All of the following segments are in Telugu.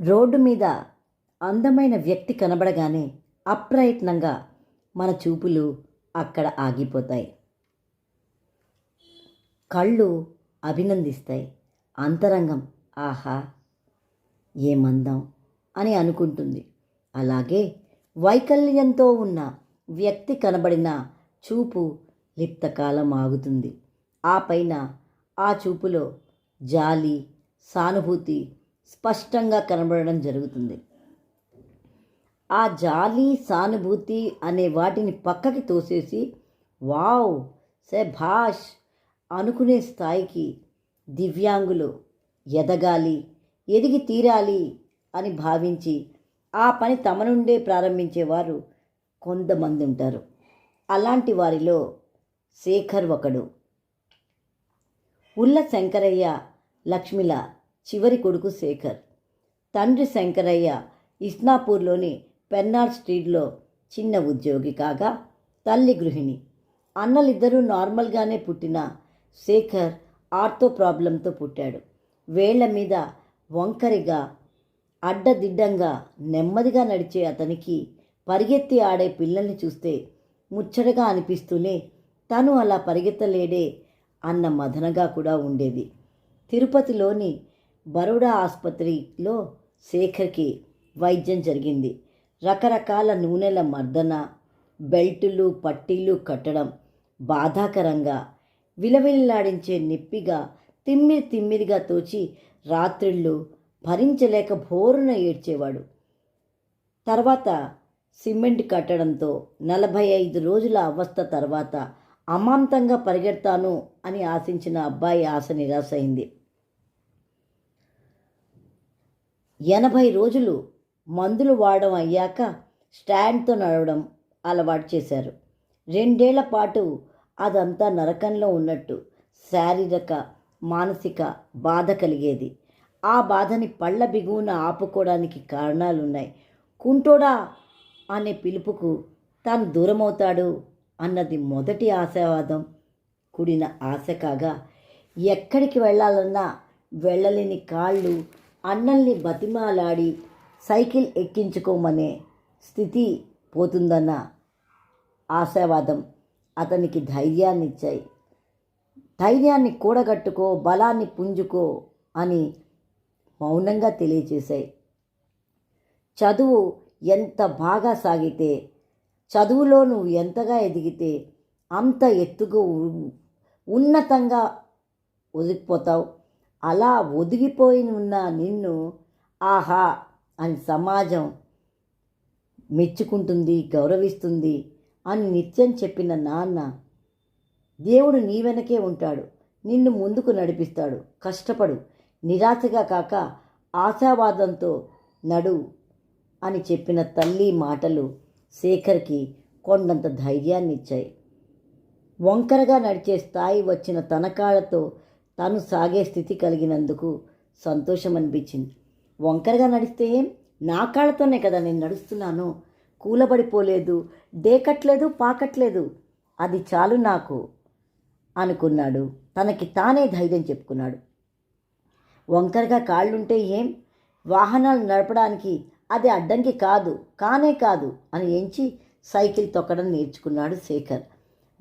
రోడ్డు మీద అందమైన వ్యక్తి కనబడగానే అప్రయత్నంగా మన చూపులు అక్కడ ఆగిపోతాయి. కళ్ళు అభినందిస్తాయి. అంతరంగం ఆహా ఏమందం అని అనుకుంటుంది. అలాగే వైకల్యంతో ఉన్న వ్యక్తి కనబడిన చూపు లిప్తకాలం ఆగుతుంది. ఆ పైన ఆ చూపులో జాలి సానుభూతి స్పష్టంగా కనబడడం జరుగుతుంది. ఆ జాలి సానుభూతి అనే వాటిని పక్కకి తోసేసి వావ్ భాష్ అనుకునే స్థాయికి దివ్యాంగులు ఎదగాలి ఎదిగి తీరాలి అని భావించి ఆ పని తమ నుండే ప్రారంభించేవారు కొంతమంది ఉంటారు. అలాంటి వారిలో శేఖర్ ఒకడు. ఉల్ల శంకరయ్య లక్ష్మిల చివరి కొడుకు శేఖర్. తండ్రి శంకరయ్య ఇస్నాపూర్లోని పెన్నార్ స్ట్రీట్లో చిన్న ఉద్యోగి కాగా తల్లి గృహిణి. అన్నలిద్దరూ నార్మల్గానే పుట్టిన శేఖర్ ఆర్థో ప్రాబ్లంతో పుట్టాడు. వేళ్ళ మీద వంకరిగా అడ్డదిడ్డంగా నెమ్మదిగా నడిచే అతనికి పరిగెత్తి ఆడే పిల్లల్ని చూస్తే ముచ్చటగా అనిపిస్తూనే తను అలా పరిగెత్తలేడే అన్న మదనగా కూడా ఉండేది. తిరుపతిలోని బరోడా ఆసుపత్రిలో శేఖర్కి వైద్యం జరిగింది. రకరకాల నూనెల మర్దన బెల్టులు పట్టీలు కట్టడం బాధాకరంగా విలవిల్లాడించే నిప్పిగా తిమ్మిరి తిమ్మిరిగా తోచి రాత్రిళ్ళు భరించలేక భోరున ఏడ్చేవాడు. తర్వాత సిమెంట్ కట్టడంతో నలభై ఐదు రోజుల అవస్థ తర్వాత అమాంతంగా పరిగెడతాను అని ఆశించిన అబ్బాయి ఆశ నిరాశైంది ఎనభై రోజులు మందులు వాడడం అయ్యాక స్టాండ్తో నడవడం అలవాటు చేశారు. రెండేళ్ళ పాటు అదంతా నరకంలో ఉన్నట్టు శారీరక మానసిక బాధ కలిగేది. ఆ బాధని పళ్ళ బిగువున ఆపుకోవడానికి కారణాలున్నాయి. కుంటోడా అనే పిలుపుకు తాను దూరమవుతాడు అన్నది మొదటి ఆశావాదం. కూడిన ఆశ కాగా ఎక్కడికి వెళ్ళాలన్నా వెళ్ళలేని కాళ్ళు అన్నల్ని బతిమాలాడి సైకిల్ ఎక్కించుకోమనే స్థితి పోతుందన్న ఆశావాదం అతనికి ధైర్యాన్ని ఇచ్చాయి ధైర్యాన్ని కూడగట్టుకో బలాన్ని పుంజుకో అని మౌనంగా తెలియచేశాయి. చదువు ఎంత బాగా సాగితే చదువులో నువ్వు ఎంతగా ఎదిగితే అంత ఎత్తుకు ఉన్నతంగా ఒదిగిపోతావు. అలా ఒదిగిపోయి ఉన్న నిన్ను ఆహా అని సమాజం మెచ్చుకుంటుంది గౌరవిస్తుంది అని నిత్యం చెప్పిన నాన్న దేవుడు నీ వెనకే ఉంటాడు నిన్ను ముందుకు నడిపిస్తాడు కష్టపడు నిరాశగా కాక ఆశావాదంతో నడు అని చెప్పిన తల్లి మాటలు శేఖర్కి కొండంత ధైర్యాన్ని ఇచ్చాయి వంకరగా నడిచే స్థాయి వచ్చిన తన కాళ్ళతో తను సాగే స్థితి కలిగినందుకు సంతోషం అనిపించింది వంకరగా నడిస్తే ఏం? నా కాళ్ళతోనే కదా నేను నడుస్తున్నాను. కూలబడిపోలేదు డేకట్లేదు పాకట్లేదు. అది చాలు నాకు అనుకున్నాడు. తనకి తానే ధైర్యం చెప్పుకున్నాడు. వంకరగా కాళ్ళుంటే ఏం? వాహనాలు నడపడానికి అది అడ్డంకి కాదు కానే కాదు అని ఎంచి సైకిల్ తొక్కడం నేర్చుకున్నాడు శేఖర్.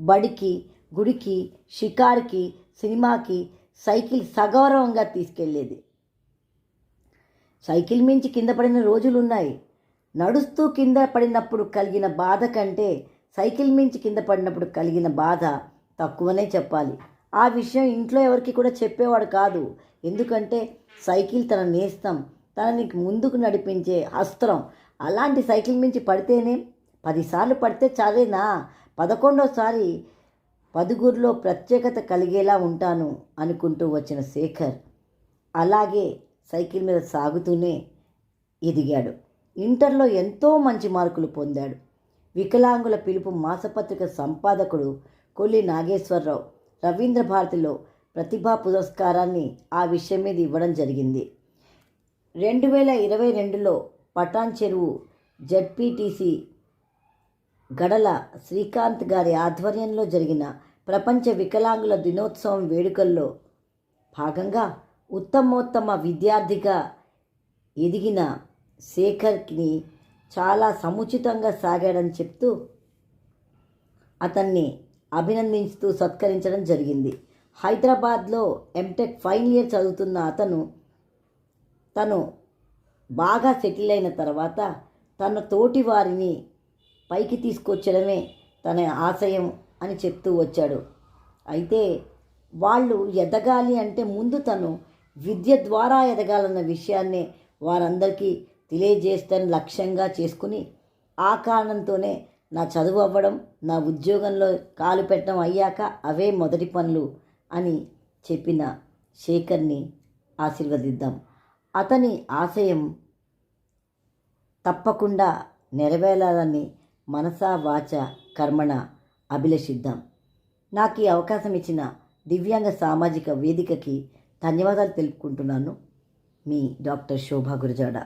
బడికి గుడికి షికార్కి సినిమాకి సైకిల్ సగౌరవంగా తీసుకెళ్ళేది. సైకిల్ మించి కింద పడిన రోజులున్నాయి. నడుస్తూ కింద పడినప్పుడు కలిగిన బాధ కంటే సైకిల్ మించి కింద పడినప్పుడు కలిగిన బాధ తక్కువనే చెప్పాలి. ఆ విషయం ఇంట్లో ఎవరికి కూడా చెప్పేవాడు కాదు. ఎందుకంటే సైకిల్ తన నేస్తం తనని ముందుకు నడిపించే అస్త్రం. అలాంటి సైకిల్ మించి పడితేనే పదిసార్లు పడితే చాలేనా? పదకొండోసారి పదుగురిలో ప్రత్యేకత కలిగేలా ఉంటాను అనుకుంటూ వచ్చిన శేఖర్ అలాగే సైకిల్ మీద సాగుతూనే ఎదిగాడు. ఇంటర్లో ఎంతో మంచి మార్కులు పొందాడు. వికలాంగుల పిలుపు మాసపత్రిక సంపాదకుడు కొల్లి నాగేశ్వరరావు రవీంద్ర భారతిలో ప్రతిభా పురస్కారాన్ని ఆ విషయం మీద ఇవ్వడం జరిగింది. రెండు వేల ఇరవై రెండులో పటాన్ చెరువు జడ్పీటీసీ గడల శ్రీకాంత్ గారి ఆధ్వర్యంలో జరిగిన ప్రపంచ వికలాంగుల దినోత్సవం వేడుకల్లో భాగంగా ఉత్తమోత్తమ విద్యార్థిగా ఎదిగిన శేఖర్కి చాలా సముచితంగా సాగాడని చెప్తూ అతన్ని అభినందించుతూ సత్కరించడం జరిగింది. హైదరాబాద్లో ఎంటెక్ ఫైనల్ ఇయర్ చదువుతున్న అతను తను బాగా సెటిల్ అయిన తర్వాత తన తోటి వారిని పైకి తీసుకొచ్చడమే తన ఆశయం అని చెప్తూ వచ్చాడు. అయితే వాళ్ళు ఎదగాలి అంటే ముందు తను విద్య ద్వారా ఎదగాలన్న విషయాన్నే వారందరికీ తెలియజేస్తాను లక్ష్యంగా చేసుకుని ఆ కారణంతోనే నా చదువు అవ్వడం నా ఉద్యోగంలో కాలు పెట్టడం అయ్యాక అవే మొదటి పనులు అని చెప్పిన శేఖర్ని ఆశీర్వదిద్దాం. అతని ఆశయం తప్పకుండా నెరవేరాలని మనసా వాచ కర్మణ అభిలషిద్దాం. నాకు ఈ అవకాశం ఇచ్చిన దివ్యాంగ సామాజిక వేదికకి ధన్యవాదాలు తెలుపుకుంటున్నాను. మీ డాక్టర్ శోభా గురజాడ.